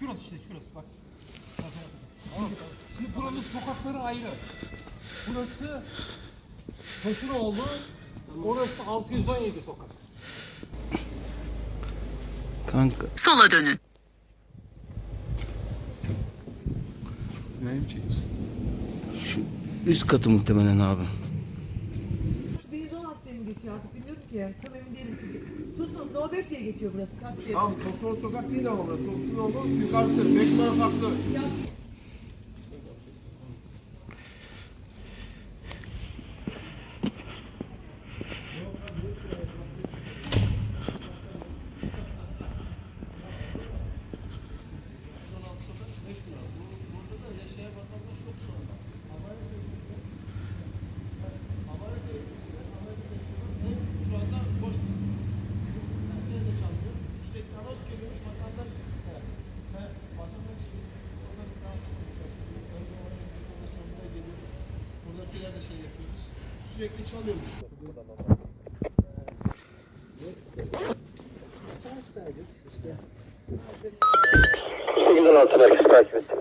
Şurası işte şurası bak. Tamam. Şimdi buranın sokakları ayrı. Burası Tosunoğlu, orası 617 sokak. Kanka Sola dönün. ne yapacağız? Şu üst katı muhtemelen abi. 116 diye mi geçiyor artık bilmiyorum ki. Tam emin değilim çünkü. Tosun No 5 diye geçiyor burası. Kat diye. Tamam Tosun sokak değil ama burası. Tosun oldu. Yukarısı 5 numara farklı. Ya, De şey yapıyoruz. Sürekli çalıyormuş. İşte güzel altına takip ettim.